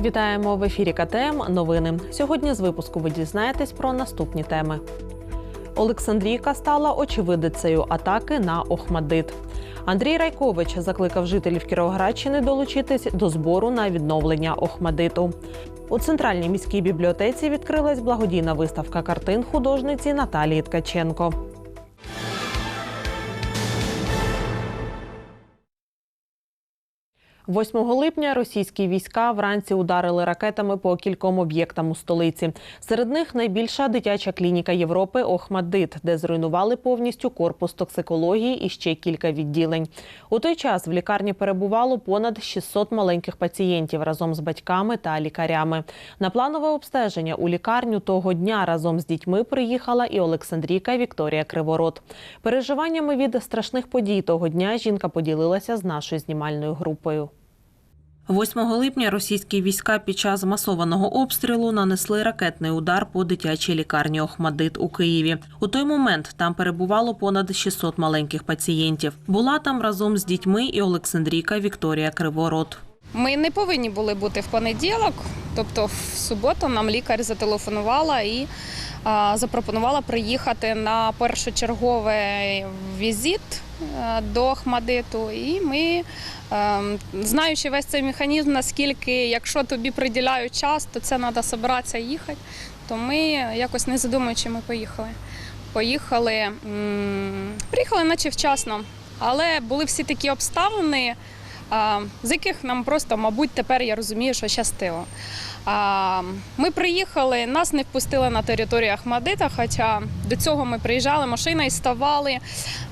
Вітаємо в ефірі КТМ. Новини. Сьогодні з випуску ви дізнаєтесь про наступні теми. Олександрійка стала очевидицею атаки на Охмадит. Андрій Райкович закликав жителів Кіровоградщини долучитись до збору на відновлення Охмадиту. У центральній міській бібліотеці відкрилась благодійна виставка картин художниці Наталії Ткаченко. 8 липня російські війська вранці ударили ракетами по кільком об'єктам у столиці. Серед них найбільша дитяча клініка Європи Охмадит, де зруйнували повністю корпус токсикології і ще кілька відділень. У той час в лікарні перебувало понад 600 маленьких пацієнтів разом з батьками та лікарями. На планове обстеження у лікарню того дня разом з дітьми приїхала і Олександрійка Вікторія Криворот. Переживаннями від страшних подій того дня жінка поділилася з нашою знімальною групою. 8 липня російські війська під час масованого обстрілу нанесли ракетний удар по дитячій лікарні Охмадит у Києві. У той момент там перебувало понад 600 маленьких пацієнтів. Була там разом з дітьми і Олександрійка Вікторія Криворот. Ми не повинні були бути в понеділок, тобто в суботу нам лікар зателефонувала і запропонувала приїхати на першочерговий візит е, до Ахмадиту. І ми, е, знаючи весь цей механізм, наскільки, якщо тобі приділяють час, то це треба збиратися і їхати, то ми якось не задумуючи, ми поїхали. Поїхали, приїхали наче вчасно, але були всі такі обставини з яких нам просто, мабуть, тепер я розумію, що щастило. Ми приїхали, нас не впустили на територію Ахмадита, хоча до цього ми приїжджали машиною, ставали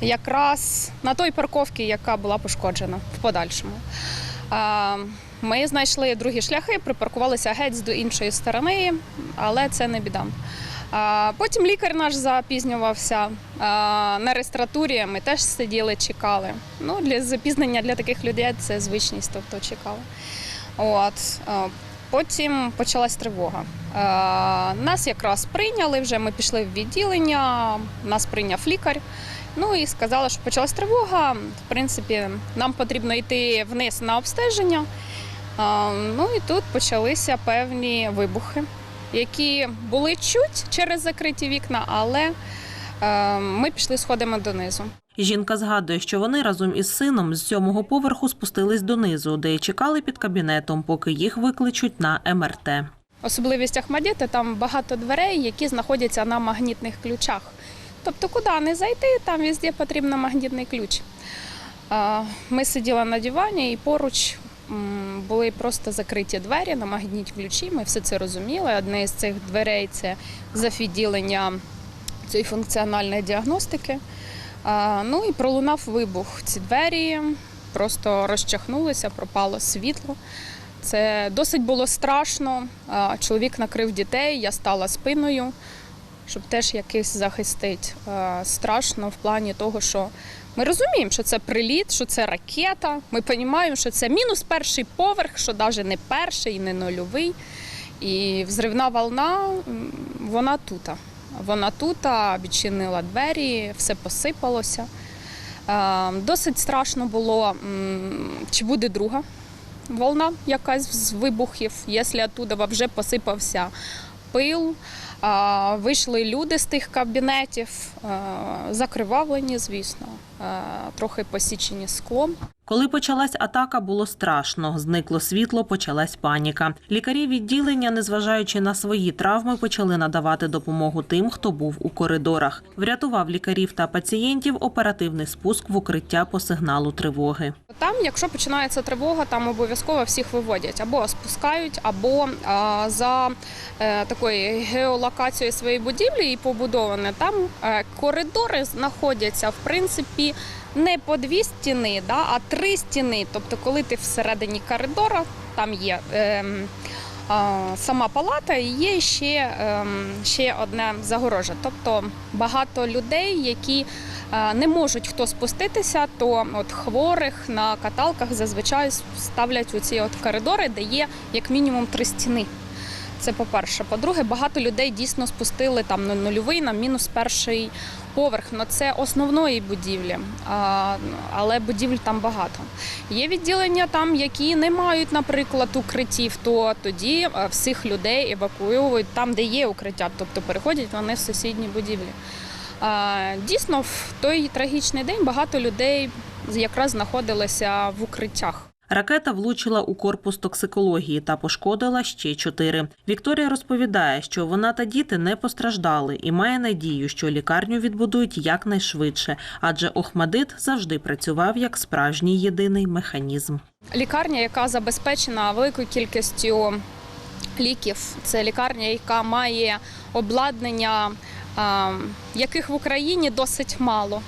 якраз на той парковці, яка була пошкоджена в подальшому. Ми знайшли другі шляхи, припаркувалися геть до іншої сторони, але це не біда. Потім лікар наш запізнювався на реєстратурі. Ми теж сиділи, чекали. Ну, для запізнення для таких людей це звичність, тобто чекали. От. Потім почалась тривога. Нас якраз прийняли вже. Ми пішли в відділення, нас прийняв лікар. Ну і сказали, що почалась тривога. В принципі, нам потрібно йти вниз на обстеження. Ну і тут почалися певні вибухи які були чуть через закриті вікна, але е, ми пішли сходами донизу. Жінка згадує, що вони разом із сином з сьомого поверху спустились донизу, де й чекали під кабінетом, поки їх викличуть на МРТ. Особливість Ахмадіти там багато дверей, які знаходяться на магнітних ключах. Тобто, куди не зайти, там везде потрібен магнітний ключ. Е, Ми сиділи на дивані і поруч були просто закриті двері на магнітні ключі. Ми все це розуміли. Одне з цих дверей це зафідділення цієї функціональної діагностики. Ну і пролунав вибух. Ці двері просто розчахнулися, пропало світло. Це досить було страшно. Чоловік накрив дітей, я стала спиною, щоб теж якийсь захистити. А, Страшно в плані того, що ми розуміємо, що це приліт, що це ракета. Ми розуміємо, що це мінус перший поверх, що навіть не перший не нульовий. І взривна волна, вона тут. Вона тут відчинила двері, все посипалося. Е, Досить страшно було, чи буде друга волна якась з вибухів, якщо оттуда вже посипався пил. Вийшли люди з тих кабінетів, закривавлені, звісно, трохи посічені склом. Коли почалась атака, було страшно. Зникло світло, почалась паніка. Лікарі відділення, незважаючи на свої травми, почали надавати допомогу тим, хто був у коридорах. Врятував лікарів та пацієнтів оперативний спуск в укриття по сигналу тривоги. Там, якщо починається тривога, там обов'язково всіх виводять або спускають, або за е, такою геолокацією своєї будівлі і побудоване. Там е, коридори знаходяться в принципі не по дві стіни, да, а три стіни. Тобто, коли ти всередині коридора, там є. Е, а, Сама палата і є ще, ем, ще одна загорожа. Тобто багато людей, які е, не можуть хто спуститися, то от хворих на каталках зазвичай ставлять у ці от коридори, де є як мінімум три стіни. Це по-перше. По-друге, багато людей дійсно спустили там на нульовий, на мінус перший поверх, але це основної будівлі, але будівель там багато. Є відділення там, які не мають, наприклад, укриттів, то тоді е, всіх людей евакуюють там, де є укриття, тобто переходять вони в сусідні будівлі. Дійсно, в той трагічний день багато людей якраз знаходилися в укриттях. Ракета влучила у корпус токсикології та пошкодила ще чотири. Вікторія розповідає, що вона та діти не постраждали і має надію, що лікарню відбудують якнайшвидше, адже Охмадит завжди працював як справжній єдиний механізм. Лікарня, яка забезпечена великою кількістю ліків, це лікарня, яка має обладнання, яких в Україні досить мало.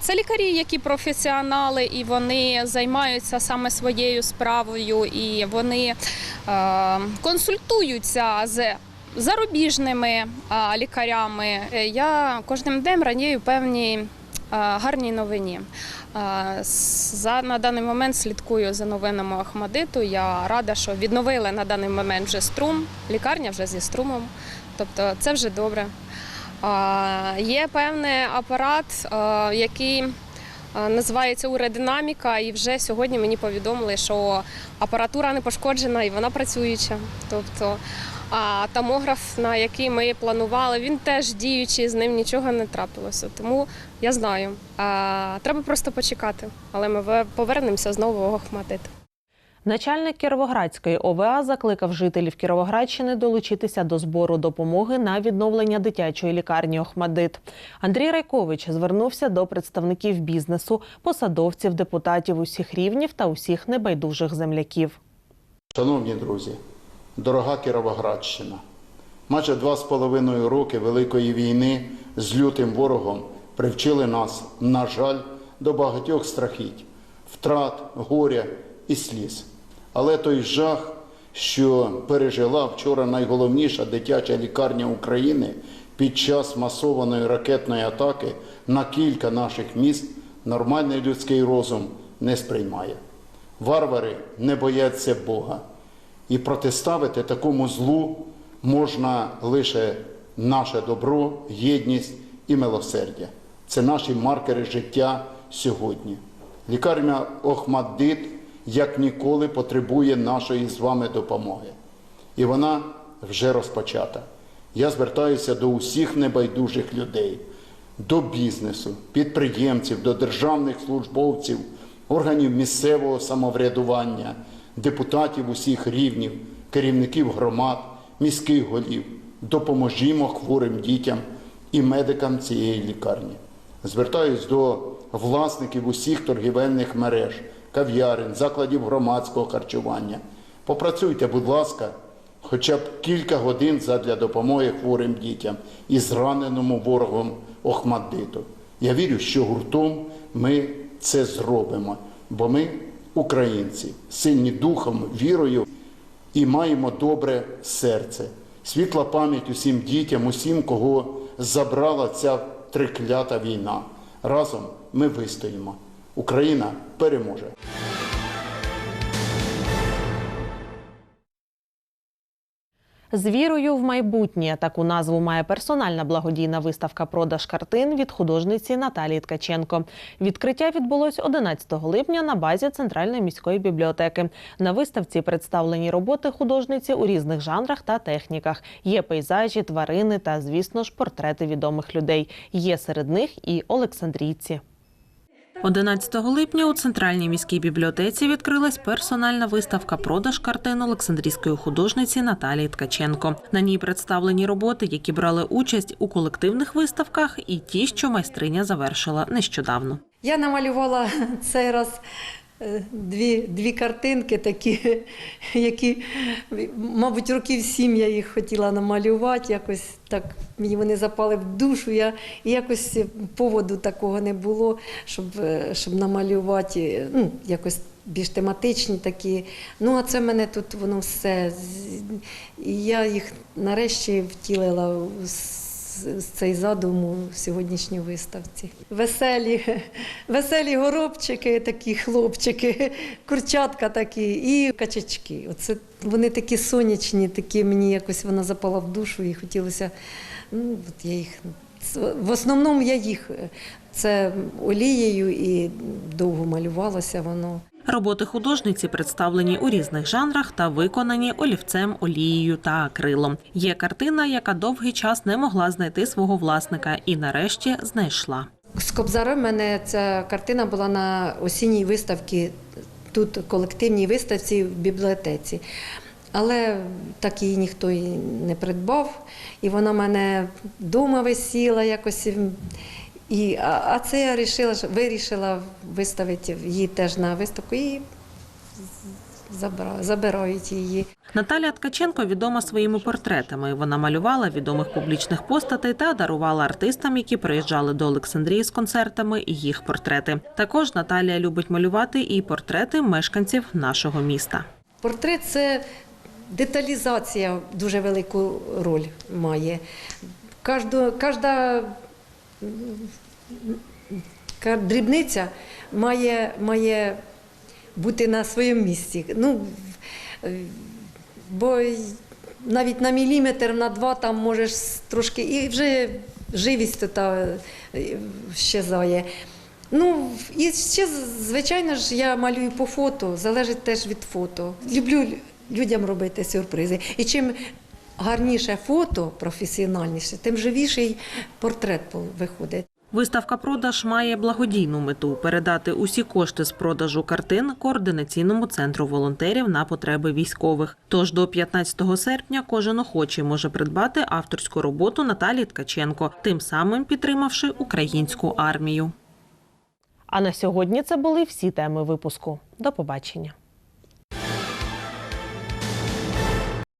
Це лікарі, які професіонали, і вони займаються саме своєю справою, і вони е, консультуються з зарубіжними лікарями. Е, Я кожним днем радію певній а, гарній новині. За на даний момент слідкую за новинами Ахмадиту. Я рада, що відновили на даний момент вже струм, лікарня вже зі струмом. Тобто це вже добре. Є певний апарат, який називається урединаміка, і вже сьогодні мені повідомили, що апаратура не пошкоджена і вона працююча. Тобто, а томограф, на який ми планували, він теж діючий, з ним нічого не трапилося. Тому я знаю. Треба просто почекати, але ми повернемося знову в Охматит. Начальник Кіровоградської ОВА закликав жителів Кіровоградщини долучитися до збору допомоги на відновлення дитячої лікарні Охмадит. Андрій Райкович звернувся до представників бізнесу, посадовців, депутатів усіх рівнів та усіх небайдужих земляків. Шановні друзі, дорога Кіровоградщина, майже два з половиною роки Великої війни з лютим ворогом привчили нас, на жаль, до багатьох страхіть, втрат, горя і сліз. Але той жах, що пережила вчора найголовніша дитяча лікарня України під час масованої ракетної атаки на кілька наших міст, нормальний людський розум не сприймає. Варвари не бояться Бога. І протиставити такому злу можна лише наше добро, єдність і милосердя. Це наші маркери життя сьогодні. Лікарня Охмаддит як ніколи потребує нашої з вами допомоги. І вона вже розпочата. Я звертаюся до усіх небайдужих людей, до бізнесу, підприємців, до державних службовців, органів місцевого самоврядування, депутатів усіх рівнів, керівників громад, міських голів. Допоможімо хворим дітям і медикам цієї лікарні. Звертаюсь до власників усіх торгівельних мереж, кав'ярень, закладів громадського харчування. Попрацюйте, будь ласка, хоча б кілька годин задля допомоги хворим дітям і зраненому ворогом Охмаддиту. Я вірю, що гуртом ми це зробимо, бо ми українці, сильні духом, вірою і маємо добре серце. Світла пам'ять усім дітям, усім, кого забрала ця триклята війна. Разом ми вистоїмо. Україна переможе. З вірою в майбутнє таку назву має персональна благодійна виставка продаж картин від художниці Наталії Ткаченко. Відкриття відбулось 11 липня на базі Центральної міської бібліотеки. На виставці представлені роботи художниці у різних жанрах та техніках. Є пейзажі, тварини та, звісно ж, портрети відомих людей. Є серед них і Олександрійці. 11 липня у центральній міській бібліотеці відкрилась персональна виставка продаж картин Олександрійської художниці Наталії Ткаченко. На ній представлені роботи, які брали участь у колективних виставках, і ті, що майстриня завершила нещодавно. Я намалювала цей раз дві, дві картинки, такі, які, мабуть, років сім я їх хотіла намалювати. Якось так мені вони запали в душу. Я, і якось поводу такого не було, щоб, е, щоб намалювати, ну, якось більш тематичні такі. Ну, а це в мене тут воно все. І я їх нарешті втілила у цей задум у сьогоднішній виставці. Веселі, веселі горобчики, такі хлопчики, курчатка такі і качачки. Оце вони такі сонячні, такі мені якось вона запала в душу і хотілося. Ну, от я їх В основному я їх е, це олією і довго малювалося воно. Роботи художниці представлені у різних жанрах та виконані олівцем, олією та акрилом. Є картина, яка довгий час не могла знайти свого власника, і нарешті знайшла. З Кобзара в мене ця картина була на осінній виставці, тут колективній виставці в бібліотеці. Але так її ніхто і не придбав. І вона мене вдома висіла якось. І, а, а це я вирішила, вирішила виставити її теж на виставку і забра, забирають її. Наталя Ткаченко відома своїми портретами. Вона малювала відомих публічних постатей та дарувала артистам, які приїжджали до Олександрії з концертами, їх портрети. Також Наталія любить малювати і портрети мешканців нашого міста. Портрет це деталізація дуже велику роль має. Кожна ка- дрібниця має, має бути на своєму місці. Ну, бо навіть на міліметр, на два там можеш трошки, і вже живість та е, щезає. Ну, і ще, звичайно ж, я малюю по фото, залежить теж від фото. Люблю лю- людям робити сюрпризи. І чим гарніше фото, професіональніше, тим живіший портрет виходить. Виставка продаж має благодійну мету передати усі кошти з продажу картин координаційному центру волонтерів на потреби військових. Тож до 15 серпня кожен охочий може придбати авторську роботу Наталії Ткаченко, тим самим підтримавши українську армію. А на сьогодні це були всі теми випуску. До побачення.